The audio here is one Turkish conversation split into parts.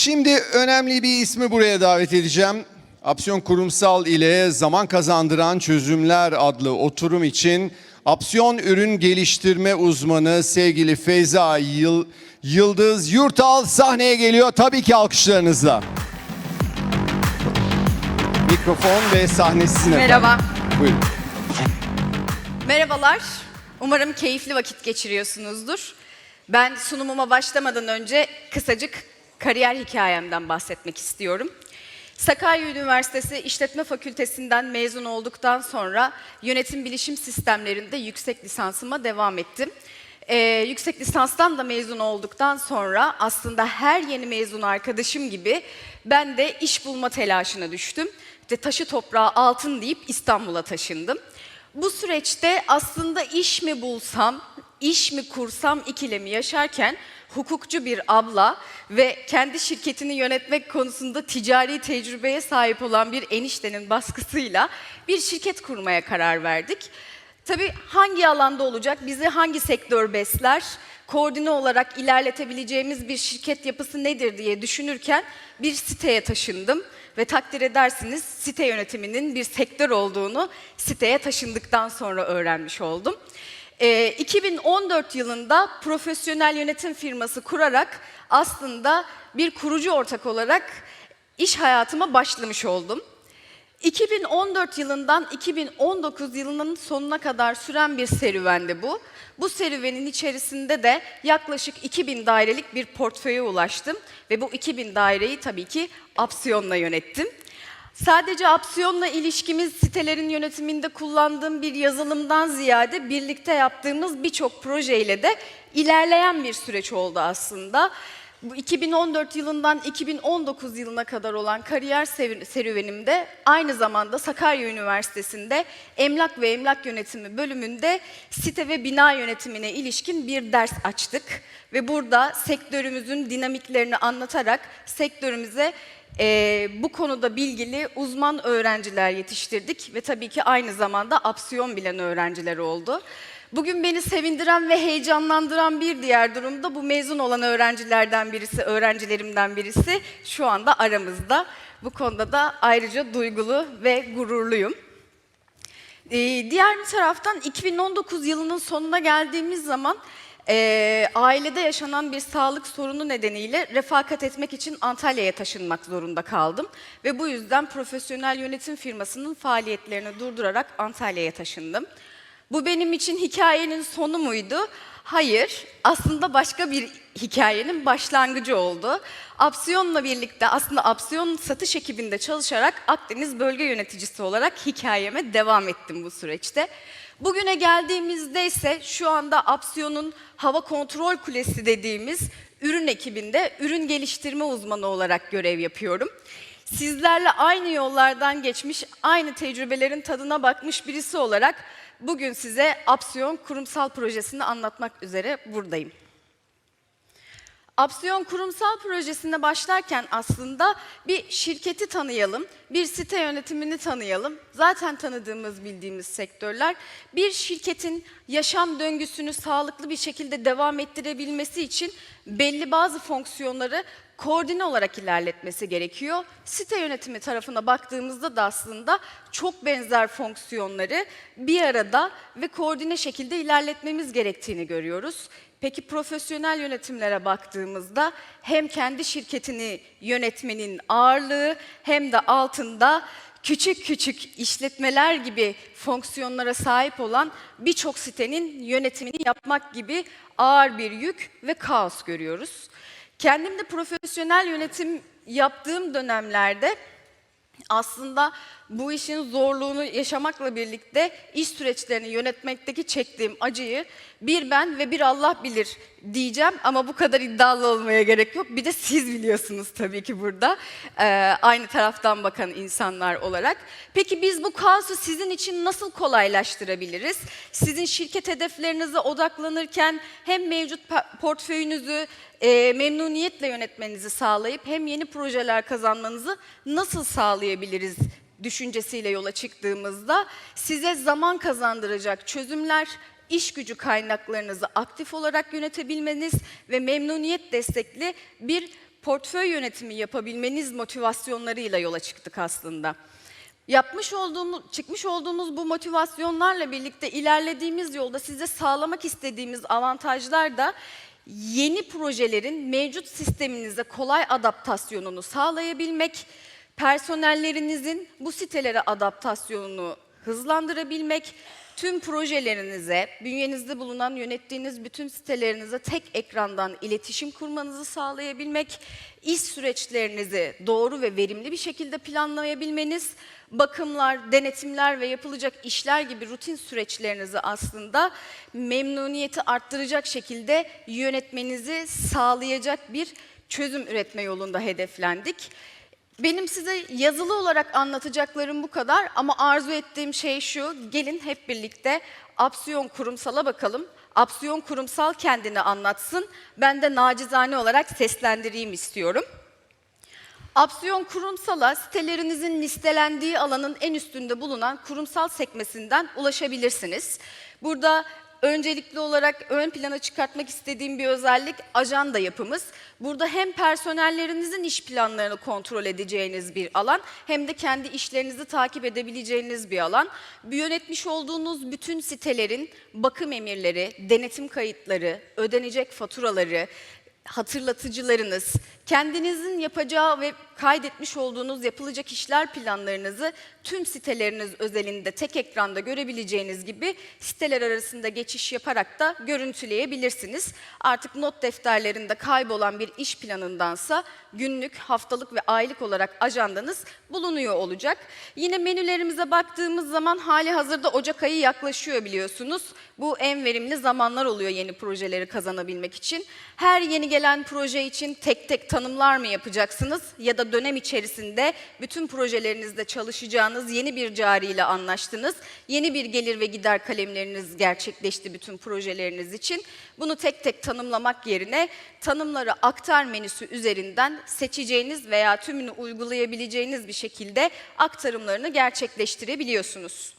Şimdi önemli bir ismi buraya davet edeceğim. Apsiyon Kurumsal ile Zaman Kazandıran Çözümler adlı oturum için Apsiyon Ürün Geliştirme Uzmanı sevgili Feyza Yıl- Yıldız Yurtal sahneye geliyor. Tabii ki alkışlarınızla. Mikrofon ve sahne sizin efendim. Merhaba. Buyurun. Merhabalar. Umarım keyifli vakit geçiriyorsunuzdur. Ben sunumuma başlamadan önce kısacık kariyer hikayemden bahsetmek istiyorum. Sakarya Üniversitesi İşletme Fakültesinden mezun olduktan sonra yönetim bilişim sistemlerinde yüksek lisansıma devam ettim. Ee, yüksek lisanstan da mezun olduktan sonra aslında her yeni mezun arkadaşım gibi ben de iş bulma telaşına düştüm. İşte taşı toprağı altın deyip İstanbul'a taşındım. Bu süreçte aslında iş mi bulsam, iş mi kursam ikilemi yaşarken hukukçu bir abla ve kendi şirketini yönetmek konusunda ticari tecrübeye sahip olan bir eniştenin baskısıyla bir şirket kurmaya karar verdik. Tabii hangi alanda olacak, bizi hangi sektör besler, koordine olarak ilerletebileceğimiz bir şirket yapısı nedir diye düşünürken bir siteye taşındım ve takdir edersiniz site yönetiminin bir sektör olduğunu siteye taşındıktan sonra öğrenmiş oldum. Ee, 2014 yılında profesyonel yönetim firması kurarak aslında bir kurucu ortak olarak iş hayatıma başlamış oldum. 2014 yılından 2019 yılının sonuna kadar süren bir serüvendi bu. Bu serüvenin içerisinde de yaklaşık 2000 dairelik bir portföye ulaştım ve bu 2000 daireyi tabii ki Apsiyon'la yönettim. Sadece Apsiyon'la ilişkimiz sitelerin yönetiminde kullandığım bir yazılımdan ziyade birlikte yaptığımız birçok projeyle de ilerleyen bir süreç oldu aslında. Bu 2014 yılından 2019 yılına kadar olan kariyer serüvenimde aynı zamanda Sakarya Üniversitesi'nde Emlak ve Emlak Yönetimi bölümünde site ve bina yönetimine ilişkin bir ders açtık. Ve burada sektörümüzün dinamiklerini anlatarak sektörümüze eee, bu konuda bilgili uzman öğrenciler yetiştirdik ve tabii ki aynı zamanda apsiyon bilen öğrenciler oldu. Bugün beni sevindiren ve heyecanlandıran bir diğer durum da bu mezun olan öğrencilerden birisi, öğrencilerimden birisi şu anda aramızda. Bu konuda da ayrıca duygulu ve gururluyum. Ee, diğer bir taraftan 2019 yılının sonuna geldiğimiz zaman eee, ailede yaşanan bir sağlık sorunu nedeniyle refakat etmek için Antalya'ya taşınmak zorunda kaldım. Ve bu yüzden profesyonel yönetim firmasının faaliyetlerini durdurarak Antalya'ya taşındım. Bu benim için hikayenin sonu muydu? Hayır, aslında başka bir hikayenin başlangıcı oldu. Apsiyon'la birlikte aslında Apsiyon satış ekibinde çalışarak Akdeniz bölge yöneticisi olarak hikayeme devam ettim bu süreçte. Bugüne geldiğimizde ise şu anda Apsiyon'un hava kontrol kulesi dediğimiz ürün ekibinde ürün geliştirme uzmanı olarak görev yapıyorum. Sizlerle aynı yollardan geçmiş, aynı tecrübelerin tadına bakmış birisi olarak bugün size Apsiyon kurumsal projesini anlatmak üzere buradayım. Apsiyon kurumsal projesine başlarken aslında bir şirketi tanıyalım, bir site yönetimini tanıyalım. Zaten tanıdığımız, bildiğimiz sektörler. Bir şirketin yaşam döngüsünü sağlıklı bir şekilde devam ettirebilmesi için belli bazı fonksiyonları koordine olarak ilerletmesi gerekiyor. Site yönetimi tarafına baktığımızda da aslında çok benzer fonksiyonları bir arada ve koordine şekilde ilerletmemiz gerektiğini görüyoruz. Peki profesyonel yönetimlere baktığımızda hem kendi şirketini yönetmenin ağırlığı hem de altında küçük küçük işletmeler gibi fonksiyonlara sahip olan birçok sitenin yönetimini yapmak gibi ağır bir yük ve kaos görüyoruz. Kendim de profesyonel yönetim yaptığım dönemlerde aslında bu işin zorluğunu yaşamakla birlikte iş süreçlerini yönetmekteki çektiğim acıyı bir ben ve bir Allah bilir diyeceğim ama bu kadar iddialı olmaya gerek yok. Bir de siz biliyorsunuz tabii ki burada ee, aynı taraftan bakan insanlar olarak. Peki biz bu kaosu sizin için nasıl kolaylaştırabiliriz? Sizin şirket hedeflerinize odaklanırken hem mevcut portföyünüzü e, memnuniyetle yönetmenizi sağlayıp hem yeni projeler kazanmanızı nasıl sağlayabiliriz düşüncesiyle yola çıktığımızda size zaman kazandıracak çözümler, iş gücü kaynaklarınızı aktif olarak yönetebilmeniz ve memnuniyet destekli bir portföy yönetimi yapabilmeniz motivasyonlarıyla yola çıktık aslında. Yapmış olduğumuz, çıkmış olduğumuz bu motivasyonlarla birlikte ilerlediğimiz yolda size sağlamak istediğimiz avantajlar da yeni projelerin mevcut sisteminize kolay adaptasyonunu sağlayabilmek, personellerinizin bu sitelere adaptasyonunu hızlandırabilmek, tüm projelerinize, bünyenizde bulunan yönettiğiniz bütün sitelerinize tek ekrandan iletişim kurmanızı sağlayabilmek, iş süreçlerinizi doğru ve verimli bir şekilde planlayabilmeniz, bakımlar, denetimler ve yapılacak işler gibi rutin süreçlerinizi aslında memnuniyeti arttıracak şekilde yönetmenizi sağlayacak bir çözüm üretme yolunda hedeflendik. Benim size yazılı olarak anlatacaklarım bu kadar ama arzu ettiğim şey şu, gelin hep birlikte Apsiyon Kurumsal'a bakalım. Apsiyon Kurumsal kendini anlatsın, ben de nacizane olarak seslendireyim istiyorum. Apsiyon Kurumsal'a sitelerinizin listelendiği alanın en üstünde bulunan kurumsal sekmesinden ulaşabilirsiniz. Burada öncelikli olarak ön plana çıkartmak istediğim bir özellik ajanda yapımız. Burada hem personellerinizin iş planlarını kontrol edeceğiniz bir alan hem de kendi işlerinizi takip edebileceğiniz bir alan. Bu yönetmiş olduğunuz bütün sitelerin bakım emirleri, denetim kayıtları, ödenecek faturaları, hatırlatıcılarınız, kendinizin yapacağı ve kaydetmiş olduğunuz yapılacak işler planlarınızı tüm siteleriniz özelinde tek ekranda görebileceğiniz gibi siteler arasında geçiş yaparak da görüntüleyebilirsiniz. Artık not defterlerinde kaybolan bir iş planındansa günlük, haftalık ve aylık olarak ajandanız bulunuyor olacak. Yine menülerimize baktığımız zaman hali hazırda Ocak ayı yaklaşıyor biliyorsunuz. Bu en verimli zamanlar oluyor yeni projeleri kazanabilmek için. Her yeni gelen proje için tek tek tanımlar mı yapacaksınız ya da dönem içerisinde bütün projelerinizde çalışacağınız yeni bir cari ile anlaştınız. Yeni bir gelir ve gider kalemleriniz gerçekleşti bütün projeleriniz için. Bunu tek tek tanımlamak yerine tanımları aktar menüsü üzerinden seçeceğiniz veya tümünü uygulayabileceğiniz bir şekilde aktarımlarını gerçekleştirebiliyorsunuz.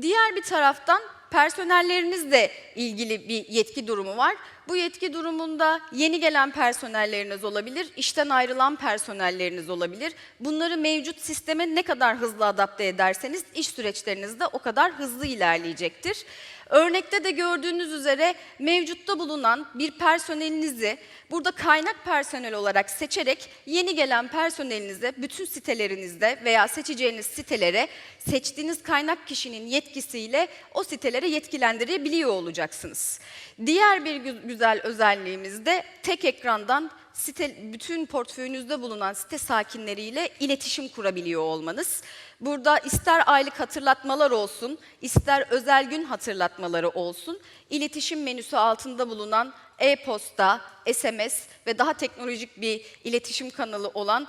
Diğer bir taraftan personellerinizle ilgili bir yetki durumu var. Bu yetki durumunda yeni gelen personelleriniz olabilir, işten ayrılan personelleriniz olabilir. Bunları mevcut sisteme ne kadar hızlı adapte ederseniz iş süreçleriniz de o kadar hızlı ilerleyecektir. Örnekte de gördüğünüz üzere mevcutta bulunan bir personelinizi burada kaynak personel olarak seçerek yeni gelen personelinize bütün sitelerinizde veya seçeceğiniz sitelere seçtiğiniz kaynak kişinin yetkisiyle o sitelere yetkilendirebiliyor olacaksınız. Diğer bir gü- güzel özelliğimiz de tek ekrandan site, bütün portföyünüzde bulunan site sakinleriyle iletişim kurabiliyor olmanız. Burada ister aylık hatırlatmalar olsun, ister özel gün hatırlatmaları olsun, iletişim menüsü altında bulunan e-posta, SMS ve daha teknolojik bir iletişim kanalı olan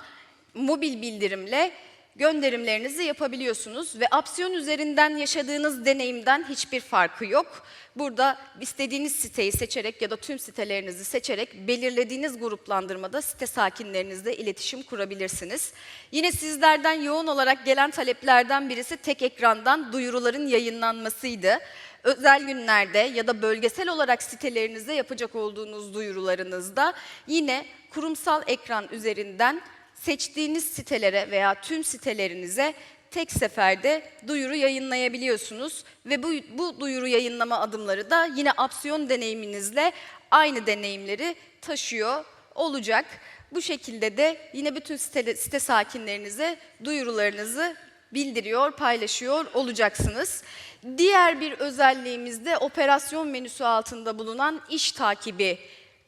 mobil bildirimle gönderimlerinizi yapabiliyorsunuz ve Apsiyon üzerinden yaşadığınız deneyimden hiçbir farkı yok. Burada istediğiniz siteyi seçerek ya da tüm sitelerinizi seçerek belirlediğiniz gruplandırmada site sakinlerinizle iletişim kurabilirsiniz. Yine sizlerden yoğun olarak gelen taleplerden birisi tek ekrandan duyuruların yayınlanmasıydı. Özel günlerde ya da bölgesel olarak sitelerinizde yapacak olduğunuz duyurularınızda yine kurumsal ekran üzerinden seçtiğiniz sitelere veya tüm sitelerinize tek seferde duyuru yayınlayabiliyorsunuz ve bu, bu duyuru yayınlama adımları da yine opsiyon deneyiminizle aynı deneyimleri taşıyor olacak. Bu şekilde de yine bütün site, site sakinlerinize duyurularınızı bildiriyor, paylaşıyor olacaksınız. Diğer bir özelliğimiz de operasyon menüsü altında bulunan iş takibi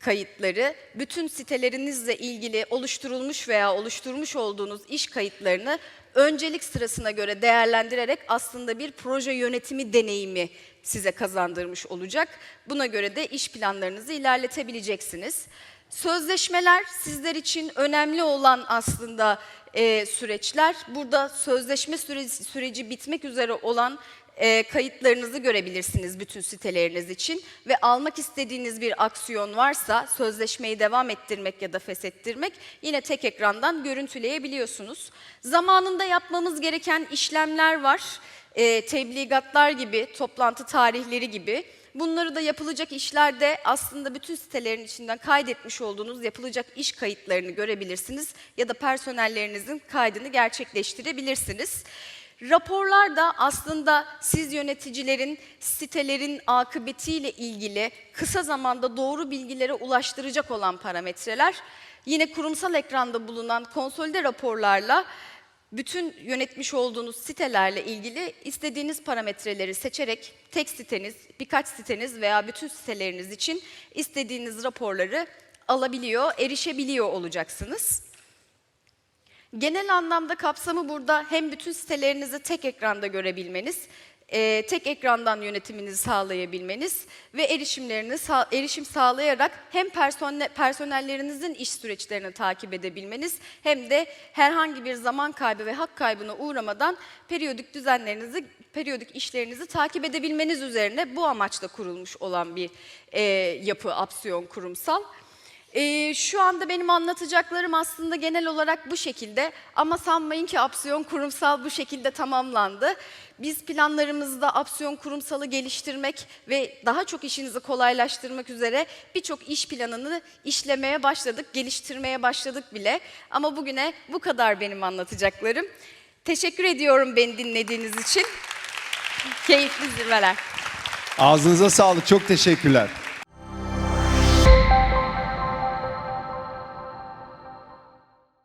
kayıtları, bütün sitelerinizle ilgili oluşturulmuş veya oluşturmuş olduğunuz iş kayıtlarını öncelik sırasına göre değerlendirerek aslında bir proje yönetimi deneyimi size kazandırmış olacak. Buna göre de iş planlarınızı ilerletebileceksiniz. Sözleşmeler sizler için önemli olan aslında e, süreçler. Burada sözleşme süreci, süreci bitmek üzere olan e, kayıtlarınızı görebilirsiniz bütün siteleriniz için ve almak istediğiniz bir aksiyon varsa sözleşmeyi devam ettirmek ya da feshettirmek yine tek ekrandan görüntüleyebiliyorsunuz. Zamanında yapmamız gereken işlemler var. E, tebligatlar gibi, toplantı tarihleri gibi Bunları da yapılacak işlerde aslında bütün sitelerin içinden kaydetmiş olduğunuz yapılacak iş kayıtlarını görebilirsiniz ya da personellerinizin kaydını gerçekleştirebilirsiniz. Raporlar da aslında siz yöneticilerin sitelerin akıbetiyle ilgili kısa zamanda doğru bilgilere ulaştıracak olan parametreler. Yine kurumsal ekranda bulunan konsolide raporlarla bütün yönetmiş olduğunuz sitelerle ilgili istediğiniz parametreleri seçerek tek siteniz, birkaç siteniz veya bütün siteleriniz için istediğiniz raporları alabiliyor, erişebiliyor olacaksınız. Genel anlamda kapsamı burada hem bütün sitelerinizi tek ekranda görebilmeniz, e, tek ekrandan yönetiminizi sağlayabilmeniz ve erişimlerini erişim sağlayarak hem personel, personellerinizin iş süreçlerini takip edebilmeniz hem de herhangi bir zaman kaybı ve hak kaybına uğramadan periyodik düzenlerinizi, periyodik işlerinizi takip edebilmeniz üzerine bu amaçla kurulmuş olan bir e, yapı Apsiyon Kurumsal. Ee, şu anda benim anlatacaklarım aslında genel olarak bu şekilde ama sanmayın ki Apsiyon Kurumsal bu şekilde tamamlandı. Biz planlarımızda Apsiyon Kurumsal'ı geliştirmek ve daha çok işinizi kolaylaştırmak üzere birçok iş planını işlemeye başladık, geliştirmeye başladık bile. Ama bugüne bu kadar benim anlatacaklarım. Teşekkür ediyorum beni dinlediğiniz için. Keyifli zirveler. Ağzınıza sağlık. Çok teşekkürler.